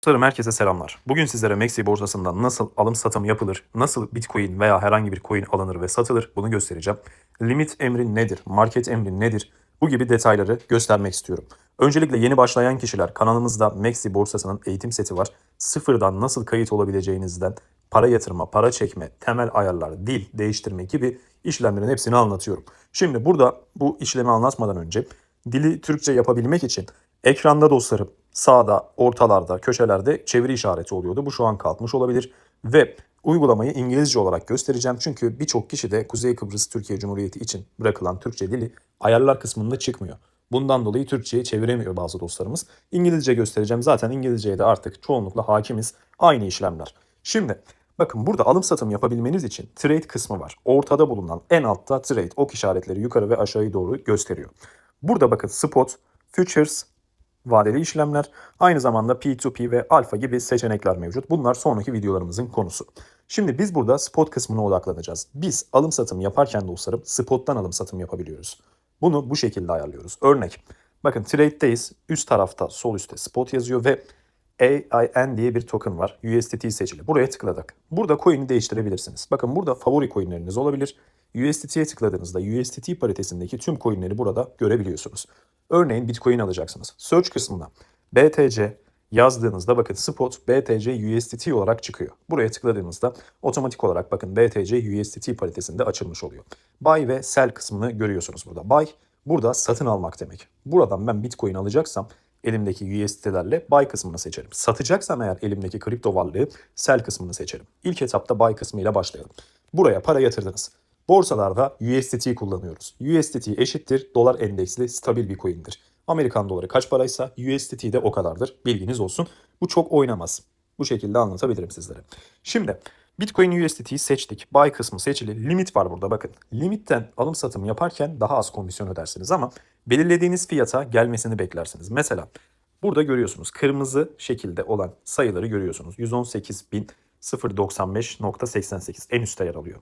Dostlarım herkese selamlar. Bugün sizlere Maxi borsasından nasıl alım satım yapılır, nasıl Bitcoin veya herhangi bir coin alınır ve satılır bunu göstereceğim. Limit emri nedir, market emri nedir bu gibi detayları göstermek istiyorum. Öncelikle yeni başlayan kişiler kanalımızda Maxi borsasının eğitim seti var. Sıfırdan nasıl kayıt olabileceğinizden para yatırma, para çekme, temel ayarlar, dil değiştirme gibi işlemlerin hepsini anlatıyorum. Şimdi burada bu işlemi anlatmadan önce dili Türkçe yapabilmek için ekranda dostlarım sağda, ortalarda, köşelerde çeviri işareti oluyordu. Bu şu an kalkmış olabilir. Ve uygulamayı İngilizce olarak göstereceğim. Çünkü birçok kişi de Kuzey Kıbrıs Türkiye Cumhuriyeti için bırakılan Türkçe dili ayarlar kısmında çıkmıyor. Bundan dolayı Türkçe'ye çeviremiyor bazı dostlarımız. İngilizce göstereceğim. Zaten İngilizceye de artık çoğunlukla hakimiz. Aynı işlemler. Şimdi bakın burada alım satım yapabilmeniz için trade kısmı var. Ortada bulunan en altta trade ok işaretleri yukarı ve aşağıya doğru gösteriyor. Burada bakın spot, futures, vadeli işlemler, aynı zamanda P2P ve alfa gibi seçenekler mevcut. Bunlar sonraki videolarımızın konusu. Şimdi biz burada spot kısmına odaklanacağız. Biz alım satım yaparken dostlarım spottan alım satım yapabiliyoruz. Bunu bu şekilde ayarlıyoruz. Örnek, bakın trade'deyiz. Üst tarafta sol üstte spot yazıyor ve AIN diye bir token var. USDT seçili. Buraya tıkladık. Burada coin'i değiştirebilirsiniz. Bakın burada favori coin'leriniz olabilir. USDT'ye tıkladığınızda USDT paritesindeki tüm coin'leri burada görebiliyorsunuz. Örneğin Bitcoin alacaksınız. Search kısmına BTC yazdığınızda bakın spot BTC USDT olarak çıkıyor. Buraya tıkladığınızda otomatik olarak bakın BTC USDT paritesinde açılmış oluyor. Buy ve sell kısmını görüyorsunuz burada. Buy burada satın almak demek. Buradan ben Bitcoin alacaksam elimdeki USDT'lerle buy kısmını seçerim. Satacaksam eğer elimdeki kripto varlığı sell kısmını seçerim. İlk etapta buy kısmıyla başlayalım. Buraya para yatırdınız. Borsalarda USDT kullanıyoruz. USDT eşittir dolar endeksli stabil bir coin'dir. Amerikan doları kaç paraysa USDT de o kadardır. Bilginiz olsun. Bu çok oynamaz. Bu şekilde anlatabilirim sizlere. Şimdi Bitcoin USDT'yi seçtik. Buy kısmı seçili. Limit var burada bakın. Limitten alım satım yaparken daha az komisyon ödersiniz ama belirlediğiniz fiyata gelmesini beklersiniz. Mesela burada görüyorsunuz kırmızı şekilde olan sayıları görüyorsunuz. 118.095.88 en üstte yer alıyor.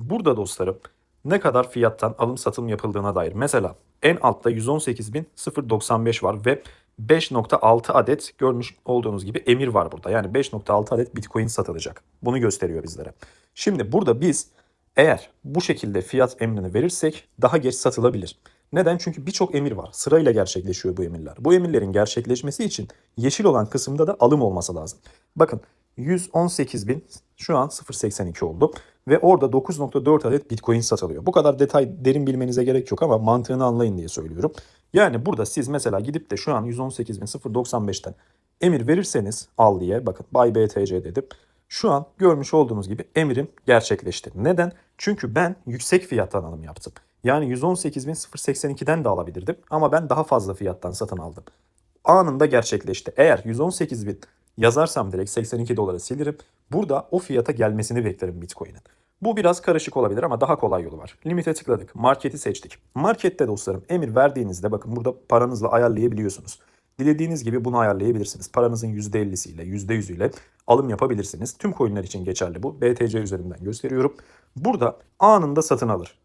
Burada dostlarım ne kadar fiyattan alım satım yapıldığına dair. Mesela en altta 118.095 var ve 5.6 adet görmüş olduğunuz gibi emir var burada. Yani 5.6 adet Bitcoin satılacak. Bunu gösteriyor bizlere. Şimdi burada biz eğer bu şekilde fiyat emrini verirsek daha geç satılabilir. Neden? Çünkü birçok emir var. Sırayla gerçekleşiyor bu emirler. Bu emirlerin gerçekleşmesi için yeşil olan kısımda da alım olması lazım. Bakın 118.000 şu an 0.82 oldu. Ve orada 9.4 adet Bitcoin satılıyor. Bu kadar detay derin bilmenize gerek yok ama mantığını anlayın diye söylüyorum. Yani burada siz mesela gidip de şu an 118.095'ten emir verirseniz al diye bakın Buy BTC dedim. Şu an görmüş olduğunuz gibi emirim gerçekleşti. Neden? Çünkü ben yüksek fiyattan alım yaptım. Yani 118.082'den de alabilirdim ama ben daha fazla fiyattan satın aldım. Anında gerçekleşti. Eğer 118.000 yazarsam direkt 82 dolara silirim. Burada o fiyata gelmesini beklerim Bitcoin'in. Bu biraz karışık olabilir ama daha kolay yolu var. Limite tıkladık. Marketi seçtik. Markette dostlarım emir verdiğinizde bakın burada paranızla ayarlayabiliyorsunuz. Dilediğiniz gibi bunu ayarlayabilirsiniz. Paranızın %50'siyle, %100'üyle alım yapabilirsiniz. Tüm coinler için geçerli bu. BTC üzerinden gösteriyorum. Burada anında satın alır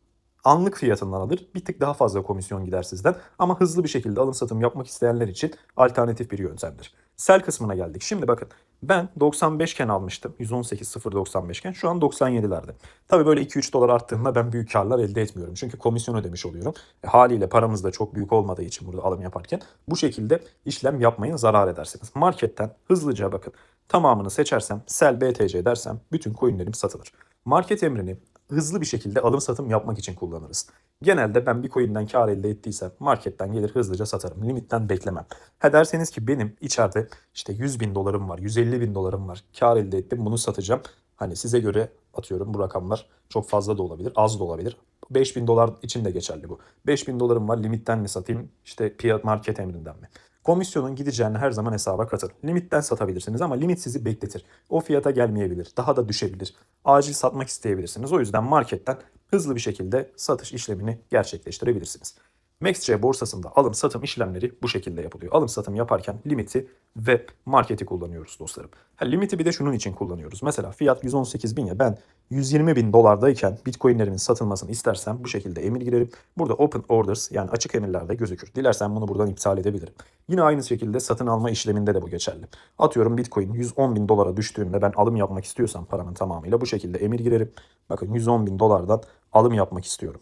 anlık fiyatından alır. Bir tık daha fazla komisyon gider sizden. Ama hızlı bir şekilde alım satım yapmak isteyenler için alternatif bir yöntemdir. Sell kısmına geldik. Şimdi bakın ben 95 iken almıştım. 118.095 iken şu an 97'lerde. Tabii böyle 2-3 dolar arttığında ben büyük karlar elde etmiyorum. Çünkü komisyon ödemiş oluyorum. E, haliyle paramız da çok büyük olmadığı için burada alım yaparken bu şekilde işlem yapmayın zarar edersiniz. Marketten hızlıca bakın tamamını seçersem sell BTC dersem bütün coinlerim satılır. Market emrini hızlı bir şekilde alım satım yapmak için kullanırız. Genelde ben bir coin'den kar elde ettiysem marketten gelir hızlıca satarım. Limitten beklemem. Ha derseniz ki benim içeride işte 100 bin dolarım var, 150 bin dolarım var. Kar elde ettim bunu satacağım. Hani size göre atıyorum bu rakamlar çok fazla da olabilir, az da olabilir. 5 bin dolar için de geçerli bu. 5 bin dolarım var limitten mi satayım işte market emrinden mi? Komisyonun gideceğini her zaman hesaba katın. Limitten satabilirsiniz ama limit sizi bekletir. O fiyata gelmeyebilir. Daha da düşebilir. Acil satmak isteyebilirsiniz. O yüzden marketten hızlı bir şekilde satış işlemini gerçekleştirebilirsiniz. MaxC borsasında alım satım işlemleri bu şekilde yapılıyor. Alım satım yaparken limiti ve marketi kullanıyoruz dostlarım. Ha, limiti bir de şunun için kullanıyoruz. Mesela fiyat 118 bin ya ben 120 bin dolardayken bitcoinlerimin satılmasını istersem bu şekilde emir girerim. Burada open orders yani açık emirlerde gözükür. Dilersen bunu buradan iptal edebilirim. Yine aynı şekilde satın alma işleminde de bu geçerli. Atıyorum bitcoin 110 bin dolara düştüğünde ben alım yapmak istiyorsam paramın tamamıyla bu şekilde emir girerim. Bakın 110 bin dolardan alım yapmak istiyorum.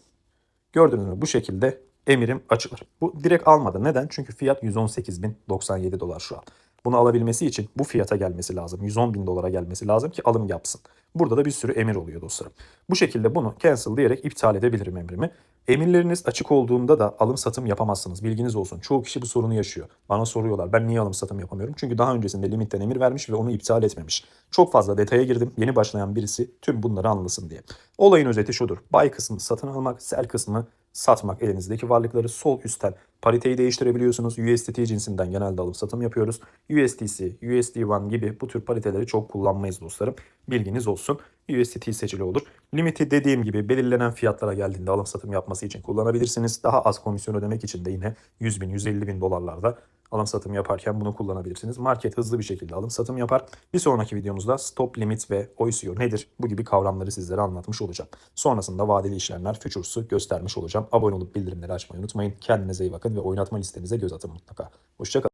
Gördünüz mü? Bu şekilde emirim açılır. Bu direkt almadı. Neden? Çünkü fiyat 118.097 dolar şu an. Bunu alabilmesi için bu fiyata gelmesi lazım. 110 bin dolara gelmesi lazım ki alım yapsın. Burada da bir sürü emir oluyor dostlarım. Bu şekilde bunu cancel diyerek iptal edebilirim emrimi. Emirleriniz açık olduğunda da alım satım yapamazsınız. Bilginiz olsun. Çoğu kişi bu sorunu yaşıyor. Bana soruyorlar ben niye alım satım yapamıyorum? Çünkü daha öncesinde limitten emir vermiş ve onu iptal etmemiş. Çok fazla detaya girdim. Yeni başlayan birisi tüm bunları anlasın diye. Olayın özeti şudur. Buy kısmı satın almak, sell kısmı satmak elinizdeki varlıkları sol üstten pariteyi değiştirebiliyorsunuz. USDT cinsinden genelde alım satım yapıyoruz. USDC, USD1 gibi bu tür pariteleri çok kullanmayız dostlarım. Bilginiz olsun. USDT seçili olur. Limiti dediğim gibi belirlenen fiyatlara geldiğinde alım satım yapması için kullanabilirsiniz. Daha az komisyon ödemek için de yine 100 bin, 150 bin dolarlarda alım satım yaparken bunu kullanabilirsiniz. Market hızlı bir şekilde alım satım yapar. Bir sonraki videomuzda stop limit ve OICO nedir? Bu gibi kavramları sizlere anlatmış olacağım. Sonrasında vadeli işlemler futures'u göstermiş olacağım. Abone olup bildirimleri açmayı unutmayın. Kendinize iyi bakın ve oynatma listenize göz atın mutlaka. Hoşçakalın.